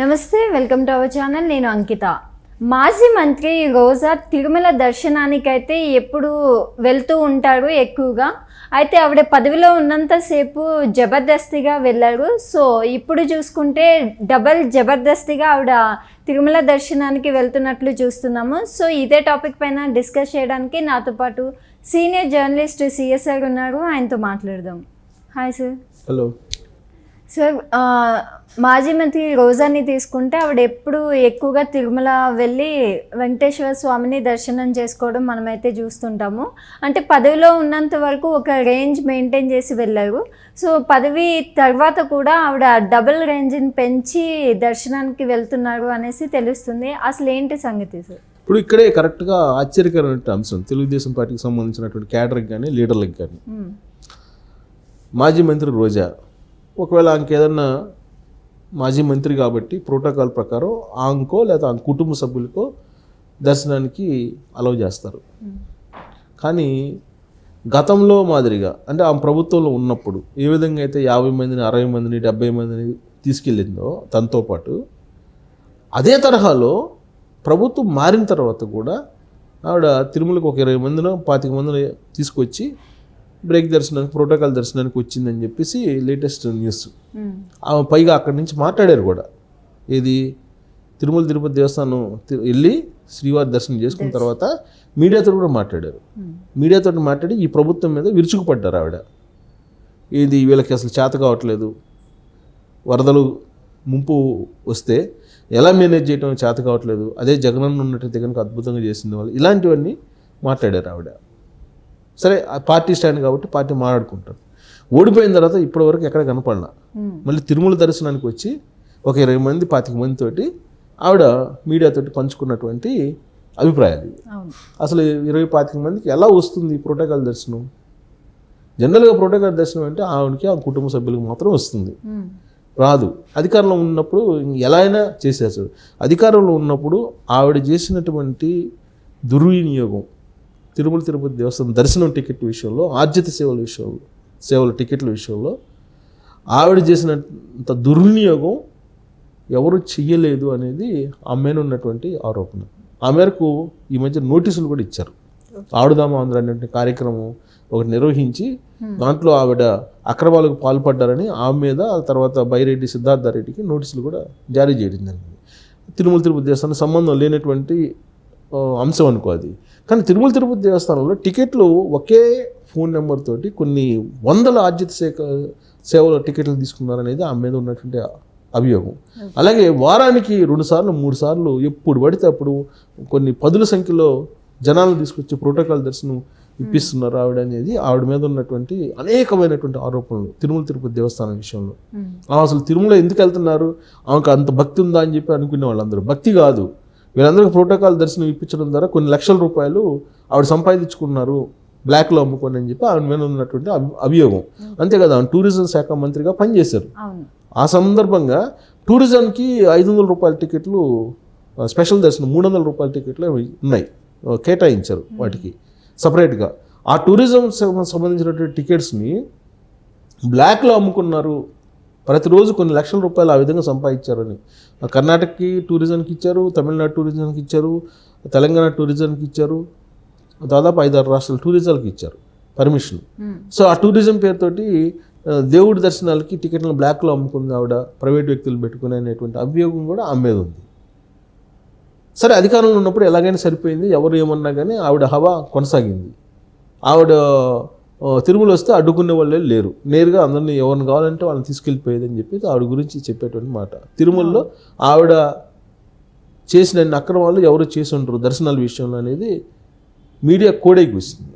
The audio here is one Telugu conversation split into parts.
నమస్తే వెల్కమ్ టు అవర్ ఛానల్. నేను అంకిత. మాజీ మంత్రి రోజా తిరుమల దర్శనానికైతే ఎప్పుడు వెళ్తూ ఉంటారు ఎక్కువగా. అయితే ఆవిడ పదవిలో ఉన్నంతసేపు జబర్దస్తిగా వెళ్ళారు సో ఇప్పుడు చూసుకుంటే డబల్ జబర్దస్తిగా ఆవిడ తిరుమల దర్శనానికి వెళ్తున్నట్లు చూస్తున్నాము. సో ఇదే టాపిక్ పైన డిస్కస్ చేయడానికి నాతో పాటు సీనియర్ జర్నలిస్ట్ సిఎస్ఆర్ ఉన్నారు. ఆయనతో మాట్లాడదాం. Hi sir. హలో. సార్ మాజీ మంత్రి రోజాని తీసుకుంటే ఆవిడ ఎప్పుడు ఎక్కువగా తిరుమల వెళ్ళి వెంకటేశ్వర స్వామిని దర్శనం చేసుకోవడం మనమైతే చూస్తుంటాము. అంటే పదవిలో ఉన్నంత వరకు ఒక రేంజ్ మెయింటైన్ చేసి వెళ్ళారు. సో పదవి తర్వాత కూడా ఆవిడ డబుల్ రేంజ్ని పెంచి దర్శనానికి వెళ్తున్నారు అనేసి తెలుస్తుంది. అసలు ఏంటి సంగతి సార్ ఇప్పుడు ఇక్కడే కరెక్ట్గా ఆశ్చర్యకరమైన అంశం. తెలుగుదేశం పార్టీకి సంబంధించినటువంటి క్యాడర్కి కానీ లీడర్లకు కానీ. మ్మ్. మాజీ మంత్రి రోజా ఒకవేళ ఇంకేదన్నా మాజీ మంత్రి కాబట్టి ప్రోటోకాల్ ప్రకారం ఆమెకో లేదా ఆమె కుటుంబ సభ్యులకో దర్శనానికి అలౌ చేస్తారు. కానీ గతంలో మాదిరిగా అంటే ఆమె ప్రభుత్వంలో ఉన్నప్పుడు ఏ విధంగా అయితే యాభై మందిని అరవై మందిని డెబ్బై మందిని తీసుకెళ్ళిందో తనతో పాటు అదే తరహాలో ప్రభుత్వం మారిన తర్వాత కూడా ఆవిడ తిరుమలకు ఒక ఇరవై మందినో పాతిక మందిని తీసుకొచ్చి బ్రేక్ దర్శనానికి ప్రోటోకాల్ దర్శనానికి వచ్చిందని చెప్పేసి లేటెస్ట్ న్యూస్. పైగా అక్కడి నుంచి మాట్లాడారు కూడా. ఏది? తిరుమల తిరుపతి దేవస్థానం వెళ్ళి శ్రీవారి దర్శనం చేసుకున్న తర్వాత మీడియాతో కూడా మాట్లాడారు. మీడియాతో మాట్లాడి ఈ ప్రభుత్వం మీద విరుచుకుపడ్డారు ఆవిడ. ఇది వీళ్ళకి అసలు చేత కావట్లేదు. వరదలు ముంపు వస్తే ఎలా మేనేజ్ చేయడం చేత కావట్లేదు. అదే జగనన్న ఉన్నట్టయితే కనుక అద్భుతంగా చేసింది వాళ్ళు. ఇలాంటివన్నీ మాట్లాడారు ఆవిడ. సరే పార్టీ స్టాండ్ కాబట్టి పార్టీ మాట్లాడుకుంటారు. ఓడిపోయిన తర్వాత ఇప్పటివరకు ఎక్కడ కనపడలా. మళ్ళీ తిరుమల దర్శనానికి వచ్చి ఒక ఇరవై మంది పాతిక మందితోటి ఆవిడ మీడియాతోటి పంచుకున్నటువంటి అభిప్రాయాలు ఇవి. అసలు ఇరవై పాతిక మందికి ఎలా వస్తుంది ప్రోటోకాల్ దర్శనం? జనరల్గా ప్రోటోకాల్ దర్శనం అంటే ఆవిడకి ఆ కుటుంబ సభ్యులకు మాత్రం వస్తుంది. రాదు. అధికారంలో ఉన్నప్పుడు ఎలా అయినా చేసేసాడు అధికారంలో ఉన్నప్పుడు ఆవిడ చేసినటువంటి దుర్వినియోగం తిరుమల తిరుపతి దేవస్థానం దర్శనం టికెట్ విషయంలో ఆర్జిత సేవల విషయంలో సేవల టికెట్ల విషయంలో ఆవిడ చేసినంత దుర్వినియోగం ఎవరు చెయ్యలేదు అనేది ఆ మీద ఉన్నటువంటి ఆరోపణ. ఆ మేరకు ఈ మధ్య నోటీసులు కూడా ఇచ్చారు. ఆడుదామ ఆంధ్ర అనే కార్యక్రమం ఒకటి నిర్వహించి దాంట్లో ఆవిడ అక్రమాలకు పాల్పడ్డారని ఆమె మీద ఆ తర్వాత బైరెడ్డి సిద్ధార్థ రెడ్డికి నోటీసులు కూడా జారీ చేయడం జరిగింది. తిరుమల తిరుపతి దేవస్థానం సంబంధం లేనటువంటి అంశం అనుకో అది. కానీ తిరుమల తిరుపతి దేవస్థానంలో టికెట్లు ఒకే ఫోన్ నెంబర్ తోటి కొన్ని వందల ఆర్జిత సేక సేవల టికెట్లు తీసుకున్నారనేది ఆమె మీద ఉన్నటువంటి అభియోగం. అలాగే వారానికి రెండు సార్లు మూడు సార్లు ఎప్పుడు పడితే అప్పుడు కొన్ని పదుల సంఖ్యలో జనాలను తీసుకొచ్చి ప్రోటోకాల్ దర్శనం ఇప్పిస్తున్నారు ఆవిడ అనేది. ఆవిడ మీద ఉన్నటువంటి అనేకమైనటువంటి ఆరోపణలు తిరుమల తిరుపతి దేవస్థానం విషయంలో. అసలు తిరుమల ఎందుకు వెళ్తున్నారు? ఆమెకు అంత భక్తి ఉందా? అని చెప్పి అనుకునే వాళ్ళందరూ. భక్తి కాదు. వీళ్ళందరికీ ప్రోటోకాల్ దర్శనం ఇప్పించడం ద్వారా కొన్ని లక్షల రూపాయలు ఆవిడ సంపాదించుకున్నారు బ్లాక్లో అమ్ముకొని అని చెప్పి ఆవిడ మీద ఉన్నటువంటి అభి- అభియోగం. అంతే కదా ఆమె టూరిజం శాఖ మంత్రిగా పనిచేశారు. ఆ సందర్భంగా టూరిజంకి ఐదు వందల రూపాయల టికెట్లు స్పెషల్ దర్శనం మూడు వందల రూపాయల టికెట్లు ఉన్నాయి. కేటాయించారు వాటికి. సపరేట్గా. ఆ టూరిజం సంబంధించినటువంటి టికెట్స్ని బ్లాక్లో అమ్ముకున్నారు ప్రతిరోజు కొన్ని లక్షల రూపాయలు ఆ విధంగా సంపాదించారని. కర్ణాటకకి టూరిజంకి ఇచ్చారు తమిళనాడు టూరిజంకి ఇచ్చారు తెలంగాణ టూరిజంకి ఇచ్చారు దాదాపు ఐదారు రాష్ట్రాల టూరిజాలకు ఇచ్చారు పర్మిషన్. మ్మ్. సో ఆ టూరిజం పేరుతోటి దేవుడి దర్శనాలకి టికెట్లను బ్లాక్లో అమ్ముకుంది ఆవిడ ప్రైవేట్ వ్యక్తులు పెట్టుకునే అనేటువంటి అభియోగం కూడా ఆమె మీద ఉంది. సరే అధికారంలో ఉన్నప్పుడు ఎలాగైనా సరిపోయింది ఎవరు ఏమన్నా కానీ ఆవిడ హవా కొనసాగింది. ఆవిడ తిరుమల వస్తే అడ్డుకునే వాళ్ళే లేరు. నేరుగా అందరినీ ఎవరిని కావాలంటే వాళ్ళని తీసుకెళ్ళిపోయేది అని చెప్పి ఆవిడ గురించి చెప్పేటువంటి మాట. తిరుమలలో ఆవిడ చేసిన అక్రమాలు ఎవరు చేసి ఉంటారు దర్శనాల విషయంలో అనేది మీడియా కోడే కూసింది.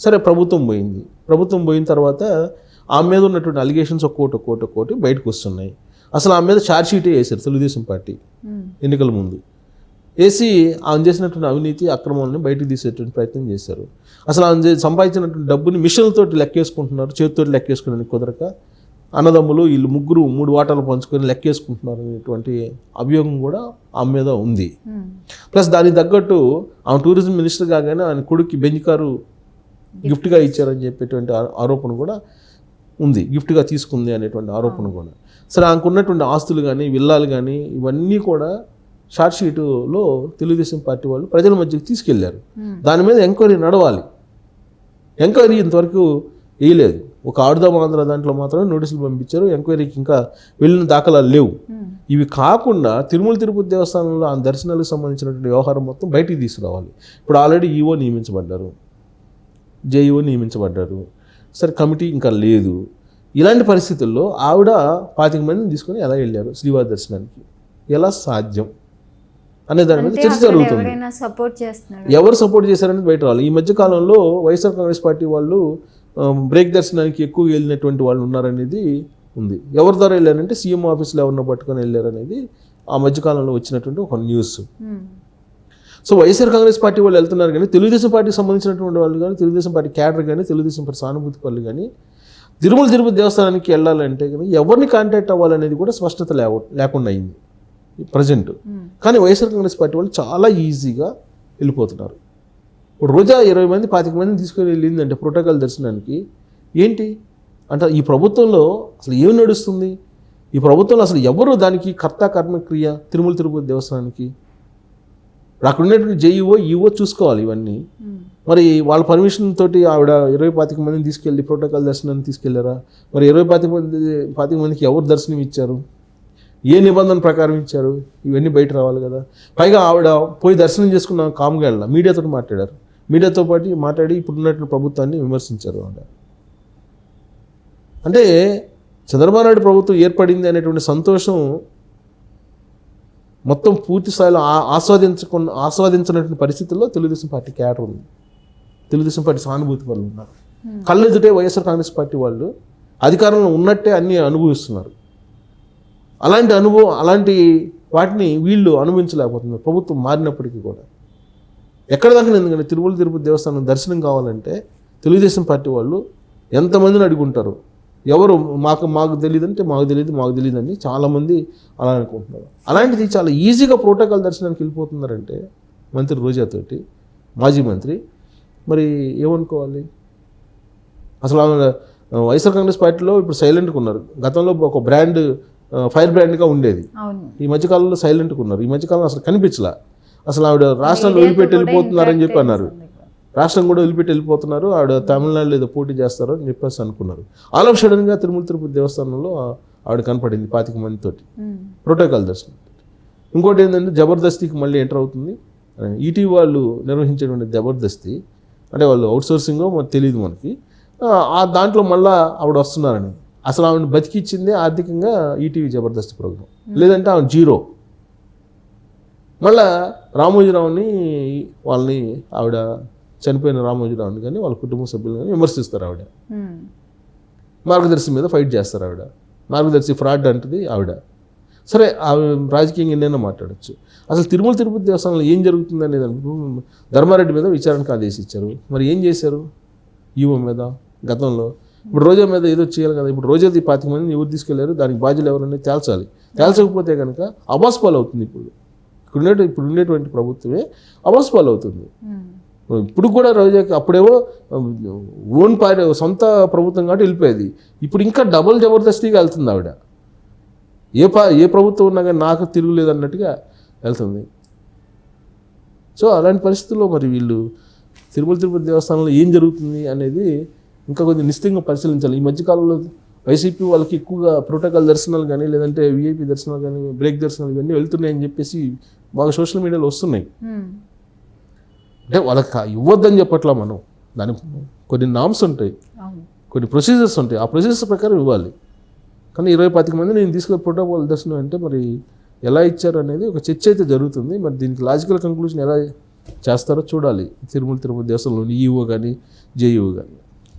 సరే ప్రభుత్వం పోయింది. ప్రభుత్వం పోయిన తర్వాత ఆమె మీద ఉన్నటువంటి అలిగేషన్స్ ఒక్కోటి ఒక్కోటి ఒక్కోటి బయటకు వస్తున్నాయి. అసలు ఆమె మీద ఛార్జ్ షీటే వేశారు తెలుగుదేశం పార్టీ. ఎన్నికల ముందు. వేసి ఆమె చేసినటువంటి అవినీతి అక్రమాలను బయటకు తీసేటువంటి ప్రయత్నం చేశారు. అసలు చే- సంపాదించినటువంటి డబ్బుని మిషన్లతోటి లెక్కేసుకుంటున్నారు చేతితోటి లెక్కేసుకునే కుదరక అన్నదమ్ములు వీళ్ళు ముగ్గురు మూడు వాటాలు పంచుకొని లెక్కేసుకుంటున్నారు అనేటువంటి అభియోగం కూడా ఆమె మీద ఉంది. మ్మ్. ప్లస్ దానికి తగ్గట్టు ఆమె టూరిజం మినిస్టర్ కాగానే ఆయన కొడుక్కి బెంజ్ కారు గిఫ్ట్గా ఇచ్చారని చెప్పేటువంటి ఆరోపణ కూడా ఉంది. గిఫ్ట్గా తీసుకుంది అనేటువంటి ఆరోపణ కూడా. సరే ఆమెకు ఉన్నటువంటి ఆస్తులు కానీ విల్లాలు కానీ ఇవన్నీ కూడా షార్ట్ షీటులో తెలుగుదేశం పార్టీ వాళ్ళు ప్రజల మధ్యకి తీసుకెళ్ళారు. దాని మీద ఎంక్వైరీ నడవాలి. ఎంక్వైరీ ఇంతవరకు వేయలేదు. ఒక ఆడుదాం ఆంధ్ర దాంట్లో మాత్రమే నోటీసులు పంపించారు. ఎంక్వైరీకి ఇంకా వెళ్ళిన దాఖలాలు లేవు. ఇవి కాకుండా తిరుమల తిరుపతి దేవస్థానంలో ఆ దర్శనాలకు సంబంధించినటువంటి వ్యవహారం మొత్తం బయటికి తీసుకురావాలి. ఇప్పుడు ఆల్రెడీ ఈఓ నియమించబడ్డారు. జేఈఓ నియమించబడ్డారు. సరే కమిటీ ఇంకా లేదు. ఇలాంటి పరిస్థితుల్లో ఆవిడ పాతిక మందిని తీసుకొని ఎలా వెళ్ళారు శ్రీవారి దర్శనానికి? ఎలా సాధ్యం? అనే దాని మీద చర్చ జరుగుతుంది. ఎవరు సపోర్ట్ చేశారనేది బయట రావాలి ఈ మధ్య కాలంలో వైఎస్ఆర్ కాంగ్రెస్ పార్టీ వాళ్ళు బ్రేక్ దర్శనానికి ఎక్కువ వెళ్ళినటువంటి వాళ్ళు ఉన్నారనేది ఉంది. ఎవరి ద్వారా వెళ్ళారంటే సీఎం ఆఫీస్లో ఎవరినో పట్టుకొని వెళ్ళారనేది ఆ మధ్య కాలంలో వచ్చినటువంటి ఒక న్యూస్ ఉమ్. సో వైఎస్ఆర్ కాంగ్రెస్ పార్టీ వాళ్ళు వెళ్తున్నారు కానీ తెలుగుదేశం పార్టీకి సంబంధించినటువంటి వాళ్ళు కానీ తెలుగుదేశం పార్టీ క్యాడర్ కానీ తెలుగుదేశం పార్టీ సానుభూతి వాళ్ళు కానీ తిరుమల తిరుపతి దేవస్థానానికి వెళ్ళాలంటే కానీ ఎవరిని కాంటాక్ట్ అవ్వాలనేది కూడా స్పష్టత లేకుండా అయింది. ప్రజెంట్. కానీ వైఎస్ఆర్ కాంగ్రెస్ పార్టీ వాళ్ళు చాలా ఈజీగా వెళ్ళిపోతున్నారు. ఇప్పుడు రోజా ఇరవై మంది పాతిక మందిని తీసుకొని వెళ్ళిందంటే ప్రోటోకాల్ దర్శనానికి ఏంటి? అంటే ఈ ప్రభుత్వంలో అసలు ఏం నడుస్తుంది? ఈ ప్రభుత్వంలో అసలు ఎవరు దానికి కర్త కర్మక్రియ తిరుమల తిరుపతి దేవస్థానానికి? అక్కడ ఉన్నటువంటి జేఈఓ ఈఓ చూసుకోవాలి ఇవన్నీ. మరి వాళ్ళ పర్మిషన్ తోటి ఆవిడ ఇరవై పాతిక మందిని తీసుకెళ్ళి ప్రోటోకాల్ దర్శనాన్ని తీసుకెళ్ళారా మరి ఇరవై పాతిక మంది పాతిక మందికి ఎవరు దర్శనం ఇచ్చారు? ఏ నిబంధన ప్రకారం ఇచ్చారు? ఇవన్నీ బయట రావాలి కదా. పైగా ఆవిడ పోయి దర్శనం చేసుకున్న కామ్గా వెళ్ళాలి మీడియాతో మాట్లాడారు. మీడియాతో పాటు మాట్లాడి ఇప్పుడు ఉన్నటువంటి ప్రభుత్వాన్ని విమర్శించారు ఆవిడ. అంటే చంద్రబాబు నాయుడు ప్రభుత్వం ఏర్పడింది అనేటువంటి సంతోషం మొత్తం పూర్తి స్థాయిలో ఆస్వాదించకుండా ఆస్వాదించినటువంటి పరిస్థితుల్లో తెలుగుదేశం పార్టీ క్యాడర్ ఉంది. తెలుగుదేశం పార్టీ సానుభూతి వాళ్ళు ఉన్నారు. కళ్ళెదుటే వైఎస్ఆర్ కాంగ్రెస్ పార్టీ వాళ్ళు అధికారంలో ఉన్నట్టే అన్ని అనుభవిస్తున్నారు. అలాంటి అనుభవం అలాంటి వాటిని వీళ్ళు అనుభవించలేకపోతున్నారు ప్రభుత్వం మారినప్పటికీ కూడా. ఎక్కడ దాకా ఎందుకంటే తిరుమల తిరుపతి దేవస్థానం దర్శనం కావాలంటే తెలుగుదేశం పార్టీ వాళ్ళు ఎంతమందిని అడుగుంటారు? ఎవరు మాకు మాకు తెలియదు అంటే మాకు తెలియదు మాకు తెలియదు అని చాలామంది అలా అనుకుంటున్నారు. అలాంటిది చాలా ఈజీగా ప్రోటోకాల్ దర్శనానికి వెళ్ళిపోతున్నారంటే మంత్రి రోజాతోటి మాజీ మంత్రి. మరి ఏమనుకోవాలి? అసలు వైఎస్ఆర్ కాంగ్రెస్ పార్టీలో ఇప్పుడు సైలెంట్గా ఉన్నారు. గతంలో ఒక బ్రాండ్ ఫైర్ బ్రాండ్గా ఉండేది. ఈ మధ్యకాలంలో సైలెంట్గా ఉన్నారు. ఈ మధ్యకాలంలో అసలు కనిపించలా. అసలు ఆవిడ రాష్ట్రాన్ని వదిలిపెట్టి వెళ్ళిపోతున్నారని చెప్పి అన్నారు. రాష్ట్రం కూడా వదిలిపెట్టి వెళ్ళిపోతున్నారు. ఆవిడ తమిళనాడులో ఏదో పోటీ చేస్తారు అని చెప్పేసి అనుకున్నారు. ఆల్ ఆఫ్ సడన్గా తిరుమల తిరుపతి దేవస్థానంలో ఆవిడ కనపడింది పాతిక మందితోటి. ప్రోటోకాల్ దర్శనం. ఇంకోటి ఏంటంటే జబర్దస్తికి మళ్ళీ ఎంటర్ అవుతుంది. ఈటీ వాళ్ళు నిర్వహించేటువంటి జబర్దస్తి అంటే వాళ్ళు అవుట్ సోర్సింగ్ మరి తెలియదు మనకి. ఆ దాంట్లో మళ్ళా ఆవిడ వస్తున్నారని. అసలు ఆవిడ బతికిచ్చిందే ఆర్థికంగా ఈటీవీ జబర్దస్త్ ప్రోగ్రాం. లేదంటే ఆమె జీరో. మళ్ళా రామోజీరావుని వాళ్ళని ఆవిడ చనిపోయిన రామోజీరావుని కానీ వాళ్ళ కుటుంబ సభ్యులు కానీ విమర్శిస్తారు ఆవిడ. ఉమ్. మార్గదర్శి మీద ఫైట్ చేస్తారు ఆవిడ. మార్గదర్శి ఫ్రాడ్ అంటది ఆవిడ. సరే ఆమె రాజకీయంగా ఎన్నైనా మాట్లాడచ్చు. అసలు తిరుమల తిరుపతి దేవస్థానంలో ఏం జరుగుతుంది అనేది అనుకో- ధర్మారెడ్డి మీద విచారణకు ఆదేశించారు. మరి ఏం చేశారు? ఈవో మీద గతంలో ఇప్పుడు రోజా మీద ఏదో చేయాలి కదా. ఇప్పుడు రోజాది పాతిక మందిని ఎవరు తీసుకెళ్ళారు? దానికి బాధ్యులు ఎవరనేది తేల్చాలి. తేల్చకపోతే కనుక అబాస్ పాలు అవుతుంది ఇప్పుడు. ఇక్కడ ఉండే ఇప్పుడు ఉండేటువంటి ప్రభుత్వమే అబాస్ పాలు అవుతుంది. ఉమ్. ఇప్పుడు కూడా రోజాకి అప్పుడేమో ఓన్ పార్టీ సొంత ప్రభుత్వం కాబట్టి వెళ్ళిపోయేది. ఇప్పుడు ఇంకా డబుల్ జబర్దస్తిగా వెళ్తుంది ఆవిడ. ఏ పా ఏ ప్రభుత్వం ఉన్నా కానీ నాకు తిరుగులేదు అన్నట్టుగా వెళ్తుంది. సో అలాంటి పరిస్థితుల్లో మరి వీళ్ళు తిరుమల తిరుపతి దేవస్థానంలో ఏం జరుగుతుంది అనేది ఇంకా కొద్దిగా నిశ్చితంగా పరిశీలించాలి. ఈ మధ్యకాలంలో వైసీపీ వాళ్ళకి ఎక్కువగా ప్రోటోకాల్ దర్శనాలు కానీ లేదంటే విఐపి దర్శనాలు కానీ బ్రేక్ దర్శనాలు ఇవన్నీ వెళ్తున్నాయని చెప్పేసి బాగా సోషల్ మీడియాలో వస్తున్నాయి. అంటే వాళ్ళకి ఇవ్వద్దని చెప్పట్లా మనం. దాని కొన్ని నామ్స్ ఉంటాయి. కొన్ని ప్రొసీజర్స్ ఉంటాయి. ఆ ప్రొసీజర్స్ ప్రకారం ఇవ్వాలి. కానీ ఇరవై పాతిక మంది నేను తీసుకుని ప్రోటోకాల్ దర్శనం అంటే మరి ఎలా ఇచ్చారు అనేది ఒక చర్చ అయితే జరుగుతుంది. మరి దీనికి లాజికల్ కంక్లూజన్ ఎలా చేస్తారో చూడాలి. తిరుమల తిరుపతి దేశంలోని ఈఓ కానీ జేఈఓ కానీ